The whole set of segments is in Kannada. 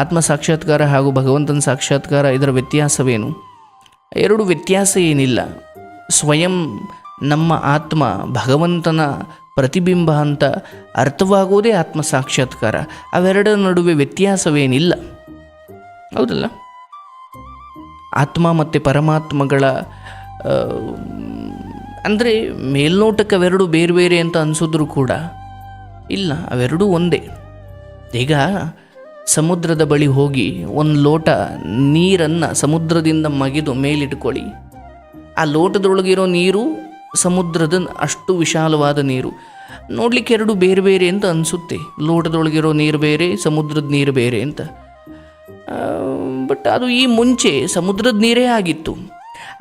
ಆತ್ಮ ಸಾಕ್ಷಾತ್ಕಾರ ಹಾಗೂ ಭಗವಂತನ ಸಾಕ್ಷಾತ್ಕಾರ ಇದರ ವ್ಯತ್ಯಾಸವೇನು? ಎರಡು ವ್ಯತ್ಯಾಸ ಏನಿಲ್ಲ. ಸ್ವಯಂ ನಮ್ಮ ಆತ್ಮ ಭಗವಂತನ ಪ್ರತಿಬಿಂಬ ಅಂತ ಅರ್ಥವಾಗುವುದೇ ಆತ್ಮ ಸಾಕ್ಷಾತ್ಕಾರ ಅವೆರಡರ ನಡುವೆ ವ್ಯತ್ಯಾಸವೇನಿಲ್ಲ. ಹೌದಲ್ಲ? ಆತ್ಮ ಮತ್ತು ಪರಮಾತ್ಮಗಳ ಅಂದರೆ ಮೇಲ್ನೋಟಕ್ಕೆ ಅವೆರಡು ಬೇರೆ ಬೇರೆ ಅಂತ ಅನಿಸಿದ್ರು ಕೂಡ ಇಲ್ಲ, ಅವೆರಡೂ ಒಂದೇ. ಈಗ ಸಮುದ್ರದ ಬಳಿ ಹೋಗಿ ಒಂದು ಲೋಟ ನೀರನ್ನು ಸಮುದ್ರದಿಂದ ಮಗಿದು ಮೇಲಿಟ್ಕೊಳ್ಳಿ. ಆ ಲೋಟದೊಳಗಿರೋ ನೀರು ಸಮುದ್ರದ ಅಷ್ಟು ವಿಶಾಲವಾದ ನೀರು. ನೋಡ್ಲಿಕ್ಕೆ ಎರಡು ಬೇರೆ ಬೇರೆ ಅಂತ ಅನಿಸುತ್ತೆ. ಲೋಟದೊಳಗಿರೋ ನೀರು ಬೇರೆ, ಸಮುದ್ರದ ನೀರು ಬೇರೆ ಅಂತ. ಬಟ್ ಅದು ಈ ಮುಂಚೆ ಸಮುದ್ರದ ನೀರೇ ಆಗಿತ್ತು.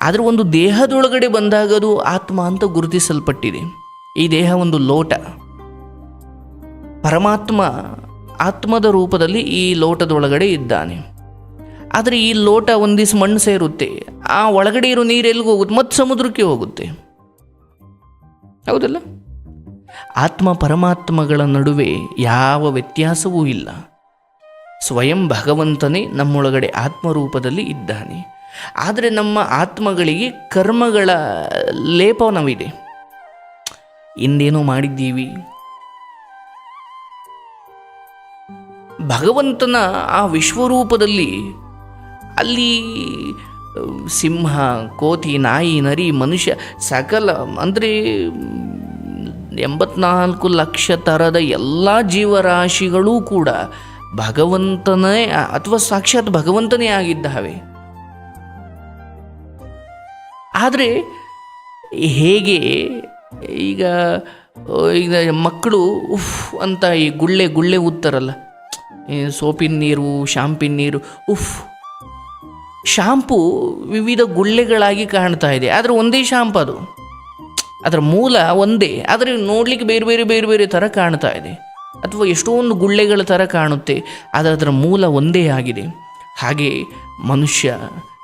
ಆದರೆ ಒಂದು ದೇಹದೊಳಗಡೆ ಬಂದಾಗ ಅದು ಆತ್ಮ ಅಂತ ಗುರುತಿಸಲ್ಪಟ್ಟಿದೆ. ಈ ದೇಹ ಒಂದು ಲೋಟ. ಪರಮಾತ್ಮ ಆತ್ಮದ ರೂಪದಲ್ಲಿ ಈ ಲೋಟದೊಳಗಡೆ ಇದ್ದಾನೆ. ಆದರೆ ಈ ಲೋಟ ಒಂದಿಸ್ ಮಣ್ಣು ಸೇರುತ್ತೆ. ಆ ಒಳಗಡೆ ಇರೋ ನೀರು ಎಲ್ಲಿಗೆ ಹೋಗುತ್ತೆ? ಮತ್ತೆ ಸಮುದ್ರಕ್ಕೆ ಹೋಗುತ್ತೆ. ಹೌದಲ್ಲ? ಆತ್ಮ ಪರಮಾತ್ಮಗಳ ನಡುವೆ ಯಾವ ವ್ಯತ್ಯಾಸವೂ ಇಲ್ಲ. ಸ್ವಯಂ ಭಗವಂತನೇ ನಮ್ಮೊಳಗಡೆ ಆತ್ಮರೂಪದಲ್ಲಿ ಇದ್ದಾನೆ. ಆದರೆ ನಮ್ಮ ಆತ್ಮಗಳಿಗೆ ಕರ್ಮಗಳ ಲೇಪನವಿದೆ. ಇಂದೇನೋ ಮಾಡಿದ್ದೀವಿ? ಭಗವಂತನ ಆ ವಿಶ್ವರೂಪದಲ್ಲಿ ಅಲ್ಲಿ ಸಿಂಹ, ಕೋತಿ, ನಾಯಿ, ನರಿ, ಮನುಷ್ಯ ಸಕಲ, ಅಂದರೆ, ಎಂಬತ್ನಾಲ್ಕು ಲಕ್ಷ ಥರದ ಎಲ್ಲ ಜೀವರಾಶಿಗಳೂ ಕೂಡ ಭಗವಂತನೇ, ಅಥವಾ ಸಾಕ್ಷಾತ್ ಭಗವಂತನೇ ಆಗಿದ್ದಾವೆ. ಆದರೆ, ಹೇಗೆ, ಈಗ ಈಗ ಮಕ್ಕಳು ಉಫ್ ಅಂತ ಈ ಗುಳ್ಳೆ ಗುಳ್ಳೆ ಊದ್ತಾರಲ್ಲ ಈ ಸೋಪಿನ ನೀರು, ಶಾಂಪಿನ ನೀರು, ಉಫ್. ಶಾಂಪು ವಿವಿಧ ಗುಳ್ಳೆಗಳಾಗಿ ಕಾಣ್ತಾ ಇದೆ. ಆದರೆ ಒಂದೇ ಶಾಂಪು ಅದು. ಅದರ ಮೂಲ ಒಂದೇ. ಆದರೆ ನೋಡಲಿಕ್ಕೆ ಬೇರೆ ಬೇರೆ ಬೇರೆ ಬೇರೆ ಥರ ಕಾಣ್ತಾ ಇದೆ. ಅಥವಾ ಎಷ್ಟೊಂದು ಗುಳ್ಳೆಗಳ ಥರ ಕಾಣುತ್ತೆ. ಆದರೆ ಅದರ ಮೂಲ ಒಂದೇ ಆಗಿದೆ. ಹಾಗೆ ಮನುಷ್ಯ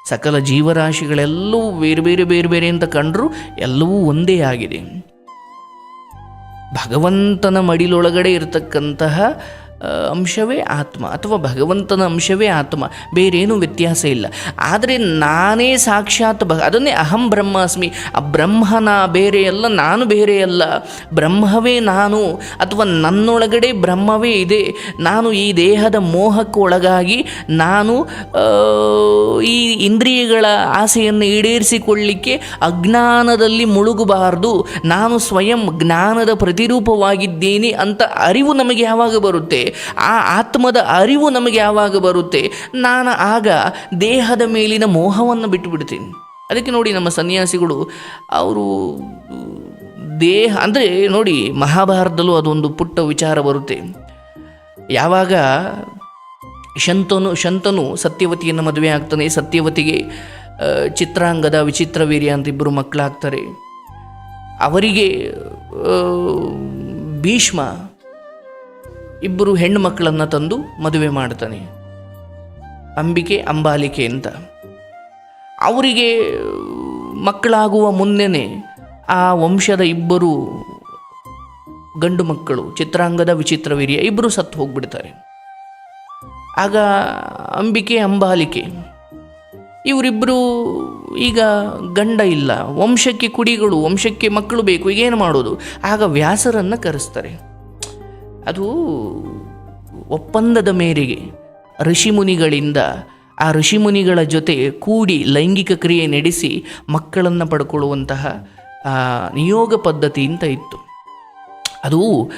ಸಕಲ ಜೀವರಾಶಿಗಳೆಲ್ಲವೂ ಬೇರೆ ಬೇರೆ ಬೇರೆ ಬೇರೆ ಅಂತ ಕಂಡರೂ ಎಲ್ಲವೂ ಒಂದೇ ಆಗಿದೆ. ಭಗವಂತನ ಮಡಿಲೊಳಗಡೆ ಇರತಕ್ಕಂತಹ ಅಂಶವೇ ಆತ್ಮ ಅಥವಾ ಭಗವಂತನ ಅಂಶವೇ ಆತ್ಮ, ಬೇರೇನೂ ವ್ಯತ್ಯಾಸ ಇಲ್ಲ. ಆದರೆ ನಾನೇ ಸಾಕ್ಷಾತ್ ಭಗ, ಅದನ್ನೇ ಅಹಂ ಬ್ರಹ್ಮಾಸ್ಮಿ, ಆ ಬ್ರಹ್ಮನ ಬೇರೆ ಅಲ್ಲ, ನಾನು ಬೇರೆ ಅಲ್ಲ. ಬ್ರಹ್ಮವೇ ನಾನು ಅಥವಾ ನನ್ನೊಳಗಡೆ ಬ್ರಹ್ಮವೇ ಇದೆ. ನಾನು ಈ ದೇಹದ ಮೋಹಕ್ಕೊಳಗಾಗಿ ನಾನು ಈ ಇಂದ್ರಿಯಗಳ ಆಸೆಯನ್ನು ಈಡೇರಿಸಿಕೊಳ್ಳಿಕ್ಕೆ ಅಜ್ಞಾನದಲ್ಲಿ ಮುಳುಗಬಾರದು. ನಾನು ಸ್ವಯಂ ಜ್ಞಾನದ ಪ್ರತಿರೂಪವಾಗಿದ್ದೇನೆ ಅಂತ ಅರಿವು ನಮಗೆ ಯಾವಾಗ ಬರುತ್ತೆ? ಆ ಆತ್ಮದ ಅರಿವು ನಮಗೆ ಯಾವಾಗ ಬರುತ್ತೆ? ನಾನು ಆಗ ದೇಹದ ಮೇಲಿನ ಮೋಹವನ್ನು ಬಿಟ್ಟುಬಿಡ್ತೀನಿ. ಅದಕ್ಕೆ ನೋಡಿ ನಮ್ಮ ಸನ್ಯಾಸಿಗಳು, ಅವರು ದೇಹ, ಅಂದರೆ ನೋಡಿ ಮಹಾಭಾರತದಲ್ಲೂ ಅದೊಂದು ಪುಟ್ಟ ವಿಚಾರ ಬರುತ್ತೆ. ಯಾವಾಗ ಶಂತನು ಶಂತನು ಸತ್ಯವತಿಯನ್ನು ಮದುವೆ ಆಗ್ತಾನೆ, ಸತ್ಯವತಿಗೆ ಚಿತ್ರಾಂಗದ ವಿಚಿತ್ರ ವೀರ್ಯ ಅಂತ ಇಬ್ಬರು ಮಕ್ಕಳಾಗ್ತಾರೆ. ಅವರಿಗೆ ಭೀಷ್ಮ ಇಬ್ಬರು ಹೆಣ್ಣು ಮಕ್ಕಳನ್ನು ತಂದು ಮದುವೆ ಮಾಡ್ತಾನೆ ಅಂಬಿಕೆ, ಅಂಬಾಲಿಕೆ ಅಂತ. ಅವರಿಗೆ ಮಕ್ಕಳಾಗುವ ಮುನ್ನೆನೆ ಆ ವಂಶದ ಇಬ್ಬರು ಗಂಡು ಮಕ್ಕಳು, ಚಿತ್ರಾಂಗದ ವಿಚಿತ್ರ ವೀರ್ಯ ಇಬ್ಬರು ಸತ್ತು ಹೋಗ್ಬಿಡ್ತಾರೆ. ಆಗ ಅಂಬಿಕೆ, ಅಂಬಾಲಿಕೆ ಇವರಿಬ್ಬರು ಈಗ ಗಂಡ ಇಲ್ಲ, ವಂಶಕ್ಕೆ ಕುಡಿಗಳು, ವಂಶಕ್ಕೆ ಮಕ್ಕಳು ಬೇಕು, ಈಗೇನು ಮಾಡೋದು? ಆಗ ವ್ಯಾಸರನ್ನು ಕರೆಸ್ತಾರೆ. ಅದು ಒಪ್ಪಂದದ ಮೇರೆಗೆ ಋಷಿಮುನಿಗಳಿಂದ ಆ ಋಷಿಮುನಿಗಳ ಜೊತೆ ಕೂಡಿ ಲೈಂಗಿಕ ಕ್ರಿಯೆ ನಡೆಸಿ ಮಕ್ಕಳನ್ನು ಪಡ್ಕೊಳ್ಳುವಂತಹ ನಿಯೋಗ ಪದ್ಧತಿ ಅಂತ ಇತ್ತು. ಅದು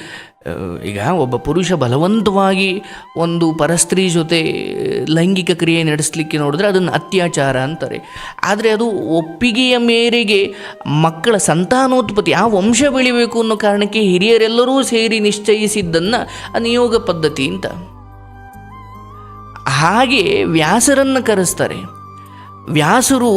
ಈಗ ಒಬ್ಬ ಪುರುಷ ಬಲವಂತವಾಗಿ ಒಂದು ಪರಸ್ತ್ರೀ ಜೊತೆ ಲೈಂಗಿಕ ಕ್ರಿಯೆ ನಡೆಸಲಿಕ್ಕೆ ನೋಡಿದ್ರೆ ಅದನ್ನು ಅತ್ಯಾಚಾರ ಅಂತಾರೆ. ಆದರೆ ಅದು ಒಪ್ಪಿಗೆಯ ಮೇರೆಗೆ ಮಕ್ಕಳ ಸಂತಾನೋತ್ಪತ್ತಿ ಆ ವಂಶ ಬೆಳಿಬೇಕು ಅನ್ನೋ ಕಾರಣಕ್ಕೆ ಹಿರಿಯರೆಲ್ಲರೂ ಸೇರಿ ನಿಶ್ಚಯಿಸಿದ್ದನ್ನು ನಿಯೋಗ ಪದ್ಧತಿ ಅಂತ. ಹಾಗೆ ವ್ಯಾಸರನ್ನು ಕರೆಸ್ತಾರೆ. ವ್ಯಾಸರು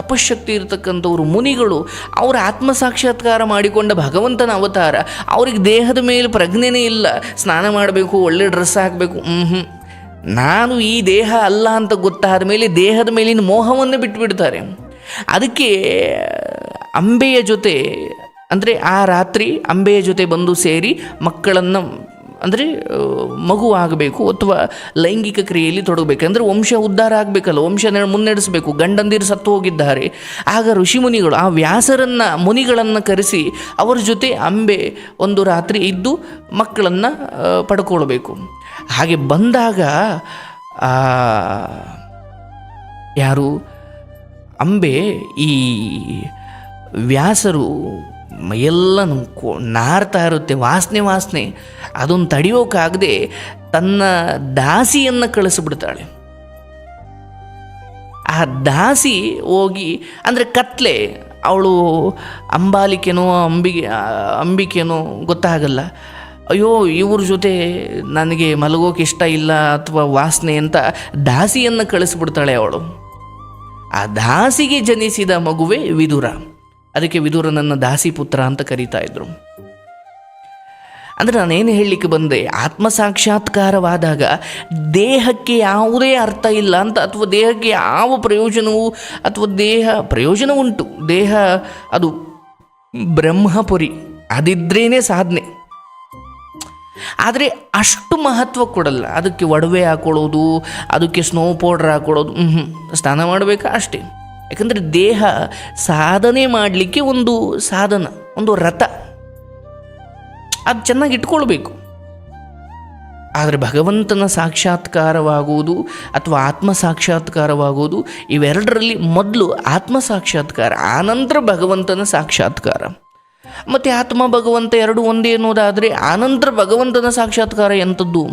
ತಪಶಕ್ತಿ ಇರತಕ್ಕಂಥವ್ರು ಮುನಿಗಳು ಅವರ ಆತ್ಮ ಸಾಕ್ಷಾತ್ಕಾರ ಮಾಡಿಕೊಂಡ ಭಗವಂತನ ಅವತಾರ. ಅವ್ರಿಗೆ ದೇಹದ ಮೇಲೆ ಪ್ರಜ್ಞೆನೇ ಇಲ್ಲ. ಸ್ನಾನ ಮಾಡಬೇಕು, ಒಳ್ಳೆ ಡ್ರೆಸ್ ಹಾಕಬೇಕು. ಹ್ಞೂ ನಾನು ಈ ದೇಹ ಅಲ್ಲ ಅಂತ ಗೊತ್ತಾದ ಮೇಲೆ ದೇಹದ ಮೇಲಿನ ಮೋಹವನ್ನು ಬಿಟ್ಟುಬಿಡ್ತಾರೆ ಅದಕ್ಕೆ ಅಂಬೆಯ ಜೊತೆ, ಅಂದರೆ ಆ ರಾತ್ರಿ ಅಂಬೆಯ ಜೊತೆ ಬಂದು ಸೇರಿ ಮಕ್ಕಳನ್ನು ಅಂದರೆ ಮಗು ಆಗಬೇಕು ಅಥವಾ ಲೈಂಗಿಕ ಕ್ರಿಯೆಯಲ್ಲಿ ತೊಡಗಬೇಕು. ಅಂದರೆ ವಂಶ ಉದ್ಧಾರ ಆಗಬೇಕಲ್ಲ, ವಂಶ ಮುನ್ನಡೆಸಬೇಕು, ಗಂಡಂದಿರು ಸತ್ತು ಹೋಗಿದ್ದಾರೆ. ಆಗ ಋಷಿ ಮುನಿಗಳು ಆ ವ್ಯಾಸರನ್ನು, ಮುನಿಗಳನ್ನು ಕರೆಸಿ ಅವರ ಜೊತೆ ಅಂಬೆ ಒಂದು ರಾತ್ರಿ ಇದ್ದು ಮಕ್ಕಳನ್ನು ಪಡ್ಕೊಳ್ಬೇಕು. ಹಾಗೆ ಬಂದಾಗ ಯಾರು? ಅಂಬೆ ಈ ವ್ಯಾಸರು ಮೈಯೆಲ್ಲ ಕೊ ನಾರ್ತಾ ಇರುತ್ತೆ, ವಾಸನೆ ವಾಸನೆ. ಅದನ್ನು ತಡೆಯೋಕ್ಕಾಗದೆ ತನ್ನ ದಾಸಿಯನ್ನು ಕಳಿಸ್ಬಿಡ್ತಾಳೆ. ಆ ದಾಸಿ ಹೋಗಿ, ಅಂದರೆ ಕತ್ಲೆ, ಅವಳು ಅಂಬಾಲಿಕೆನೋ, ಅಂಬಿಗೆ ಅಂಬಿಕೆನೋ ಗೊತ್ತಾಗಲ್ಲ. ಅಯ್ಯೋ, ಇವ್ರ ಜೊತೆ ನನಗೆ ಮಲಗೋಕೆ ಇಷ್ಟ ಇಲ್ಲ ಅಥವಾ ವಾಸನೆ ಅಂತ ದಾಸಿಯನ್ನು ಕಳಿಸ್ಬಿಡ್ತಾಳೆ ಅವಳು. ಆ ದಾಸಿಗೆ ಜನಿಸಿದ ಮಗುವೆ ವಿದುರ. ಅದಕ್ಕೆ ವಿದುರನನ್ನು ದಾಸಿ ಪುತ್ರ ಅಂತ ಕರೀತಾ ಇದ್ರು. ಅಂದರೆ ನಾನೇನು ಹೇಳಲಿಕ್ಕೆ ಬಂದೆ ಆತ್ಮ ಸಾಕ್ಷಾತ್ಕಾರವಾದಾಗ ದೇಹಕ್ಕೆ ಯಾವುದೇ ಅರ್ಥ ಇಲ್ಲ ಅಂತ, ಅಥವಾ ದೇಹಕ್ಕೆ ಯಾವ ಪ್ರಯೋಜನವೂ, ಅಥವಾ ದೇಹ, ಪ್ರಯೋಜನ ಉಂಟು. ದೇಹ, ಅದು ಬ್ರಹ್ಮಪುರಿ, ಅದಿದ್ರೇನೆ ಸಾಧನೆ. ಆದರೆ ಅಷ್ಟು ಮಹತ್ವ ಕೊಡಲ್ಲ. ಅದಕ್ಕೆ ಒಡವೆ ಹಾಕೊಳ್ಳೋದು, ಅದಕ್ಕೆ ಸ್ನೋ ಪೌಡ್ರ್ ಹಾಕೊಳ್ಳೋದು ಹ್ಞೂ ಸ್ನಾನ ಮಾಡಬೇಕಾ ಅಷ್ಟೇ. ಯಾಕಂದರೆ ದೇಹ ಸಾಧನೆ ಮಾಡಲಿಕ್ಕೆ ಒಂದು ಸಾಧನ, ಒಂದು ರಥ. ಅದು ಚೆನ್ನಾಗಿ ಇಟ್ಕೊಳ್ಬೇಕು. ಆದರೆ ಭಗವಂತನ ಸಾಕ್ಷಾತ್ಕಾರವಾಗುವುದು ಅಥವಾ ಆತ್ಮ ಸಾಕ್ಷಾತ್ಕಾರವಾಗುವುದು ಇವೆರಡರಲ್ಲಿ ಮೊದಲು ಆತ್ಮ ಸಾಕ್ಷಾತ್ಕಾರ ಆನಂತರ ಭಗವಂತನ ಸಾಕ್ಷಾತ್ಕಾರ. ಮತ್ತು ಆತ್ಮ ಭಗವಂತ ಎರಡು ಒಂದೇ ಅನ್ನೋದಾದರೆ ಆನಂತರ ಭಗವಂತನ ಸಾಕ್ಷಾತ್ಕಾರ ಎಂಥದ್ದು?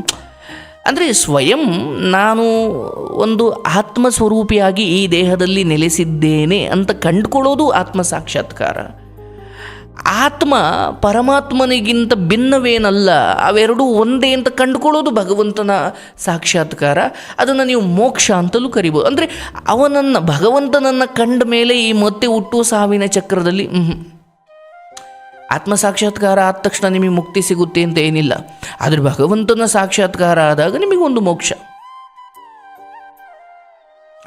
ಅಂದರೆ ಸ್ವಯಂ ನಾನು ಒಂದು ಆತ್ಮ ಸ್ವರೂಪಿಯಾಗಿ ಈ ದೇಹದಲ್ಲಿ ನೆಲೆಸಿದ್ದೇನೆ ಅಂತ ಕಂಡುಕೊಳ್ಳೋದು ಆತ್ಮ ಸಾಕ್ಷಾತ್ಕಾರ. ಆತ್ಮ ಪರಮಾತ್ಮನಿಗಿಂತ ಭಿನ್ನವೇನಲ್ಲ, ಅವೆರಡೂ ಒಂದೇ ಅಂತ ಕಂಡುಕೊಳ್ಳೋದು ಭಗವಂತನ ಸಾಕ್ಷಾತ್ಕಾರ. ಅದನ್ನು ನೀವು ಮೋಕ್ಷ ಅಂತಲೂ ಕರಿಬೋದು. ಅಂದರೆ ಅವನನ್ನು, ಭಗವಂತನನ್ನು ಕಂಡ ಮೇಲೆ ಈ ಮತ್ತೆ ಹುಟ್ಟು ಸಾವಿನ ಚಕ್ರದಲ್ಲಿ ಆತ್ಮ ಸಾಕ್ಷಾತ್ಕಾರ ಆದ ತಕ್ಷಣ ನಿಮಗೆ ಮುಕ್ತಿ ಸಿಗುತ್ತೆ ಅಂತ ಏನಿಲ್ಲ. ಆದರೆ ಭಗವಂತನ ಸಾಕ್ಷಾತ್ಕಾರ ಆದಾಗ ನಿಮಗೊಂದು ಮೋಕ್ಷ.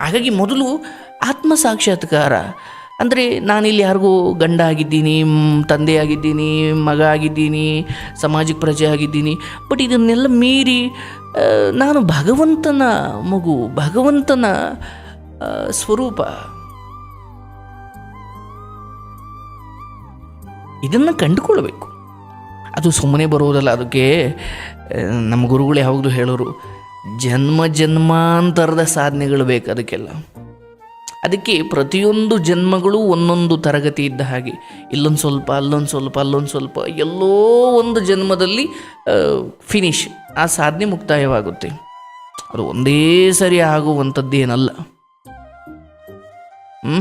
ಹಾಗಾಗಿ ಮೊದಲು ಆತ್ಮ ಸಾಕ್ಷಾತ್ಕಾರ ಅಂದರೆ ನಾನಿಲ್ಲಿ ಯಾರಿಗೂ ಗಂಡ ಆಗಿದ್ದೀನಿ ತಂದೆ ಆಗಿದ್ದೀನಿ, ಮಗ ಆಗಿದ್ದೀನಿ, ಸಮಾಜಕ್ಕೆ ಪ್ರಜೆ ಆಗಿದ್ದೀನಿ. ಬಟ್ ಇದನ್ನೆಲ್ಲ ಮೀರಿ ನಾನು ಭಗವಂತನ ಮಗು, ಭಗವಂತನ ಸ್ವರೂಪ. ಇದನ್ನು ಕಂಡುಕೊಳ್ಳಬೇಕು. ಅದು ಸುಮ್ಮನೆ ಬರುವುದಲ್ಲ, ಅದಕ್ಕೆ ನಮ್ಮ ಗುರುಗಳು ಯಾವಾಗಲೂ ಹೇಳೋರು, ಜನ್ಮ ಜನ್ಮಾಂತರದ ಸಾಧನೆಗಳು ಬೇಕು ಅದಕ್ಕೆಲ್ಲ. ಅದಕ್ಕೆ ಪ್ರತಿಯೊಂದು ಜನ್ಮಗಳು ಒಂದೊಂದು ತರಗತಿ ಇದ್ದ ಹಾಗೆ, ಇಲ್ಲೊಂದು ಸ್ವಲ್ಪ, ಅಲ್ಲೊಂದು ಸ್ವಲ್ಪ ಅಲ್ಲೊಂದು ಸ್ವಲ್ಪ, ಎಲ್ಲೋ ಒಂದು ಜನ್ಮದಲ್ಲಿ ಫಿನಿಶ್ ಆ ಸಾಧನೆ ಮುಕ್ತಾಯವಾಗುತ್ತೆ. ಅದು ಒಂದೇ ಸರಿ ಆಗುವಂಥದ್ದೇನಲ್ಲ. ಹ್ಞೂ